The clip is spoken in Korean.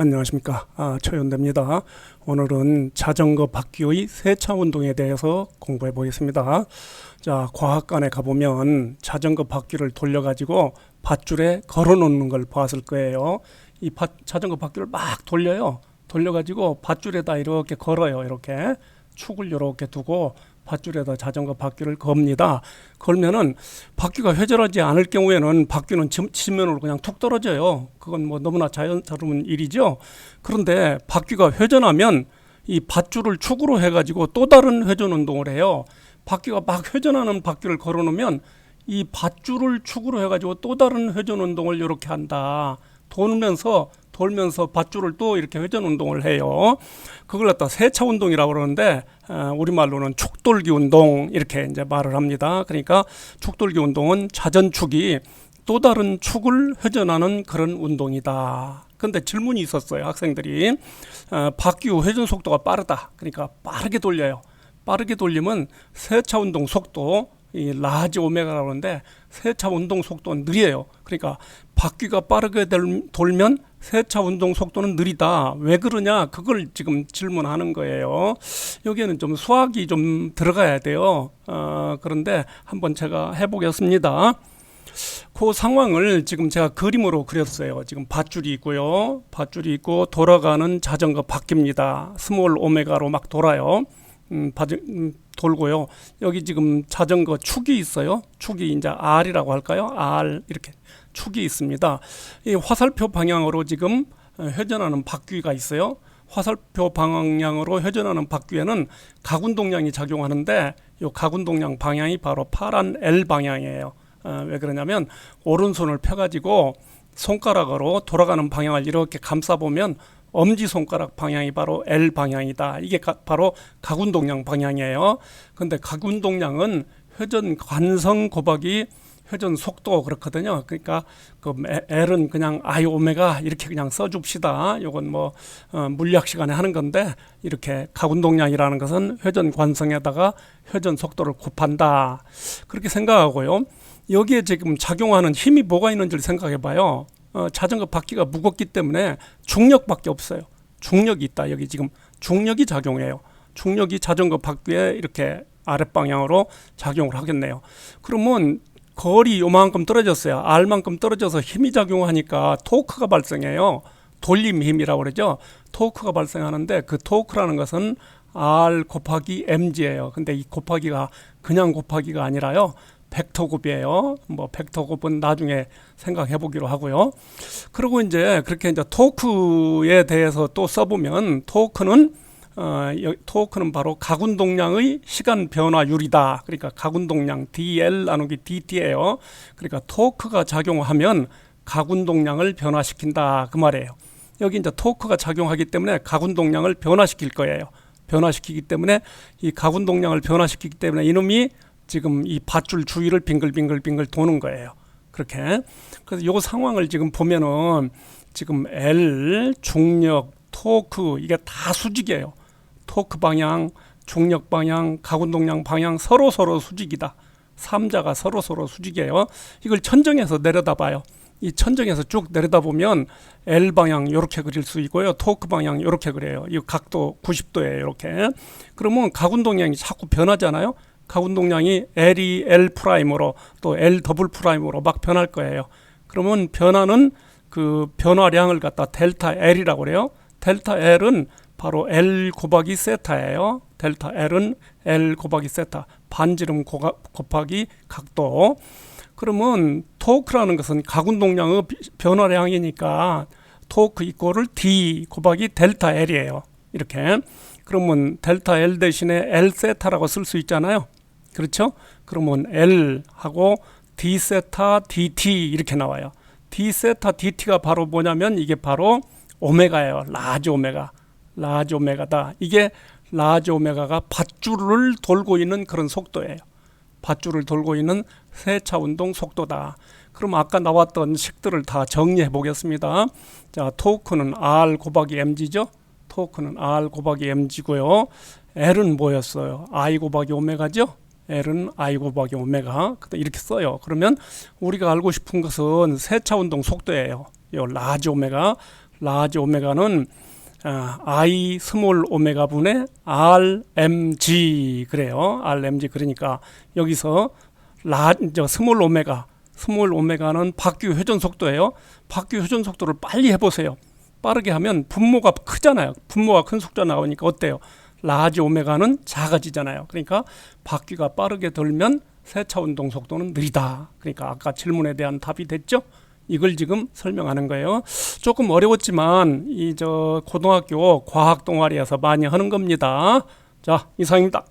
안녕하십니까 아, 최연대입니다. 오늘은 자전거 바퀴의 세차 운동에 대해서 공부해 보겠습니다. 자 과학관에 가보면 자전거 바퀴를 돌려가지고 밧줄에 걸어놓는 걸 봤을 거예요. 이 바, 자전거 바퀴를 막 돌려요. 돌려가지고 밧줄에다 이렇게 걸어요. 이렇게 축을 이렇게 두고 밧줄에다 자전거 바퀴를 겁니다. 걸면은 바퀴가 회전하지 않을 경우에는 바퀴는 지- 지면으로 그냥 툭 떨어져요. 그건 뭐 너무나 자연스러운 일이죠. 그런데 바퀴가 회전하면 이 밧줄을 축으로 해가지고 또 다른 회전 운동을 해요. 바퀴가 막 회전하는 바퀴를 걸어놓으면 이 밧줄을 축으로 해가지고 또 다른 회전 운동을 이렇게 한다. 돌면서 돌면서 밧줄을 또 이렇게 회전 운동을 해요. 그걸 갖다 세차 운동이라고 그러는데 어, 우리말로는 축돌기 운동 이렇게 이제 말을 합니다. 그러니까 축돌기 운동은 자전축이 또 다른 축을 회전하는 그런 운동이다. 근데 질문이 있었어요. 학생들이 어, 바퀴 회전 속도가 빠르다. 그러니까 빠르게 돌려요. 빠르게 돌리면 세차 운동 속도 이 라지 오메가라고 하는데 세차 운동 속도는 느려요. 그러니까 바퀴가 빠르게 될- 돌면 세차 운동 속도는 느리다. 왜 그러냐? 그걸 지금 질문하는 거예요. 여기에는 좀 수학이 좀 들어가야 돼요. 어, 그런데 한번 제가 해보겠습니다. 그 상황을 지금 제가 그림으로 그렸어요. 지금 밧줄이 있고요. 밧줄이 있고 돌아가는 자전거 바퀴입니다. 스몰 오메가로 막 돌아요. 음, 바, 음, 돌고요. 여기 지금 자전거 축이 있어요. 축이 이제 R이라고 할까요? R 이렇게 축이 있습니다. 이 화살표 방향으로 지금 어, 회전하는 바퀴가 있어요. 화살표 방향으로 회전하는 바퀴에는 가군동량이 작용하는데 이 가군동량 방향이 바로 파란 L 방향이에요. 어, 왜 그러냐면 오른손을 펴가지고 손가락으로 돌아가는 방향을 이렇게 감싸 보면 엄지 손가락 방향이 바로 L 방향이다. 이게 가- 바로 가군동량 방향이에요. 근데 가군동량은 회전 관성 곱하기 회전 속도 그렇거든요. 그러니까 그 L은 그냥 I 오메가 이렇게 그냥 써줍시다. 요건 뭐 어, 물리학 시간에 하는 건데 이렇게 가군동량이라는 것은 회전 관성에다가 회전 속도를 곱한다. 그렇게 생각하고요. 여기에 지금 작용하는 힘이 뭐가 있는지를 생각해 봐요. 어, 자전거 바퀴가 무겁기 때문에 중력밖에 없어요. 중력이 있다. 여기 지금 중력이 작용해요. 중력이 자전거 바퀴에 이렇게 아랫방향으로 작용을 하겠네요. 그러면 거리 요만큼 떨어졌어요. R만큼 떨어져서 힘이 작용하니까 토크가 발생해요. 돌림 힘이라고 그러죠. 토크가 발생하는데 그 토크라는 것은 R 곱하기 mg예요. 근데 이 곱하기가 그냥 곱하기가 아니라요. 벡터 곱이에요. 뭐 벡터 곱은 나중에 생각해 보기로 하고요. 그리고 이제 그렇게 이제 토크에 대해서 또 써보면 토크는 어, 여- 토크는 바로 가군 동량의 시간 변화율이다. 그러니까 가군 동량 dl 나누기 dt예요. 그러니까 토크가 작용하면 가군 동량을 변화시킨다 그 말이에요. 여기 이제 토크가 작용하기 때문에 가군 동량을 변화시킬 거예요. 변화시키기 때문에 이 가군 동량을 변화시키기 때문에 이놈이 지금 이 밧줄 주위를 빙글빙글빙글 도는 거예요. 그렇게. 그래서 요 상황을 지금 보면은 지금 L, 중력, 토크 이게 다 수직이에요. 토크 방향, 중력 방향, 가군 동량 방향 서로 서로 수직이다. 삼자가 서로 서로 수직이에요. 이걸 천정에서 내려다 봐요. 이 천정에서 쭉 내려다 보면 L 방향 이렇게 그릴 수 있고요. 토크 방향 이렇게 그려요. 이 각도 90도예요. 이렇게. 그러면 가군 동량이 자꾸 변하잖아요. 가운동량이 L이 L 프라임으로 또 L 더블 프라임으로 막 변할 거예요. 그러면 변화는 그 변화량을 갖다 델타 L이라고 그래요. 델타 L은 바로 L 곱하기 세타예요. 델타 L은 L 곱하기 세타 반지름 고가, 곱하기 각도. 그러면 토크라는 것은 가군동량의 비- 변화량이니까 토크 이꼴을 D 곱하기 델타 L이에요. 이렇게. 그러면 델타 L 대신에 L 세타라고 쓸 수 있잖아요. 그렇죠? 그러면 L 하고 D 세타 DT 이렇게 나와요. D 세타 DT가 바로 뭐냐면 이게 바로 오메가예요. 라지 오메가. 라지 오메가다. 이게 라지 오메가가 밧줄을 돌고 있는 그런 속도예요. 밧줄을 돌고 있는 세차 운동 속도다. 그럼 아까 나왔던 식들을 다 정리해 보겠습니다. 자, 토크는 R 곱하기 mg죠. 토크는 R 곱하기 mg고요. L은 뭐였어요? I 곱하기 오메가죠. L은 I 곱하기 오메가. 이렇게 써요. 그러면 우리가 알고 싶은 것은 세차 운동 속도예요. 요 라지 오메가. 라지 오메가는 아, I 스몰 오메가 분의 RMG 그래요. RMG 그러니까 여기서 라, 저 스몰 오메가 스몰 오메가는 박규 회전 속도예요. 박규 회전 속도를 빨리 해보세요. 빠르게 하면 분모가 크잖아요. 분모가 큰 숫자 나오니까 어때요? 라지 오메가는 작아지잖아요. 그러니까 바퀴가 빠르게 돌면 세차 운동 속도는 느리다. 그러니까 아까 질문에 대한 답이 됐죠? 이걸 지금 설명하는 거예요. 조금 어려웠지만 이 저 고등학교 과학 동아리에서 많이 하는 겁니다. 자, 이상입니다.